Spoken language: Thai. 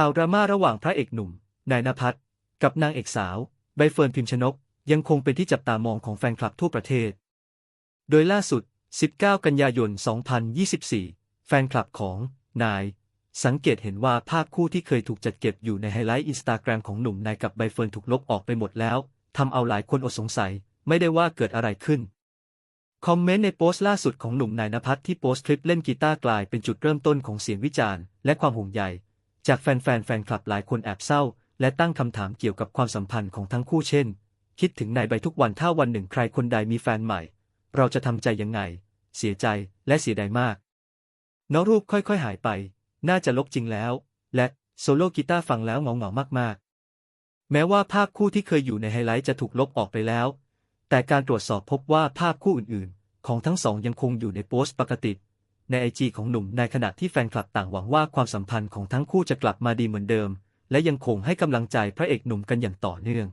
ข่าวดราม่าระหว่างพระเอกหนุ่ม นายนภัสกับนางเอกสาว ใบเฟิร์นพิมชนก ยังคงเป็นที่จับตามองของแฟนคลับทั่วประเทศ โดยล่าสุด 19 กันยายน 2024 แฟนคลับของนาย สังเกตเห็นว่าภาพคู่ที่เคยถูกจัดเก็บอยู่ในไฮไลท์อินสตาแกรมของหนุ่มนายกับใบเฟิร์นถูกลบออกไปหมดแล้วทำเอาหลายคนอดสงสัย ไม่ได้ว่าเกิดอะไรขึ้นคอมเมนต์ในโพสต์ล่าสุดของหนุ่มนายนภัสที่โพสต์คลิปเล่นกีตาร์กลายเป็นจุดเริ่มต้นของเสียงวิจารณ์และความห่วงใย จากแฟนๆแฟนคลับหลายคนแอบเศร้า และตั้งคำถามเกี่ยวกับความสัมพันธ์ของทั้งคู่เช่น คิดถึงนายใบทุกวันถ้าวันหนึ่งใครคนใดมีแฟนใหม่ เราจะทำใจยังไง เสียใจและเสียดายมาก น้องรูปค่อยๆหายไป น่าจะลบจริงแล้ว และโซโล่กีตาร์ฟังแล้วเหงาๆมากๆ แม้ว่าภาพคู่ที่เคยอยู่ในไฮไลท์จะถูกลบออกไปแล้ว แต่การตรวจสอบพบว่าภาพคู่อื่นๆ ของทั้งสองยังคงอยู่ในโพสต์ปกติ ในไอจีของหนุ่มในขณะที่แฟนคลับต่างหวังว่าความสัมพันธ์ของทั้งคู่จะกลับมาดีเหมือนเดิม และยังคงให้กำลังใจพระเอกหนุ่มกันอย่างต่อเนื่อง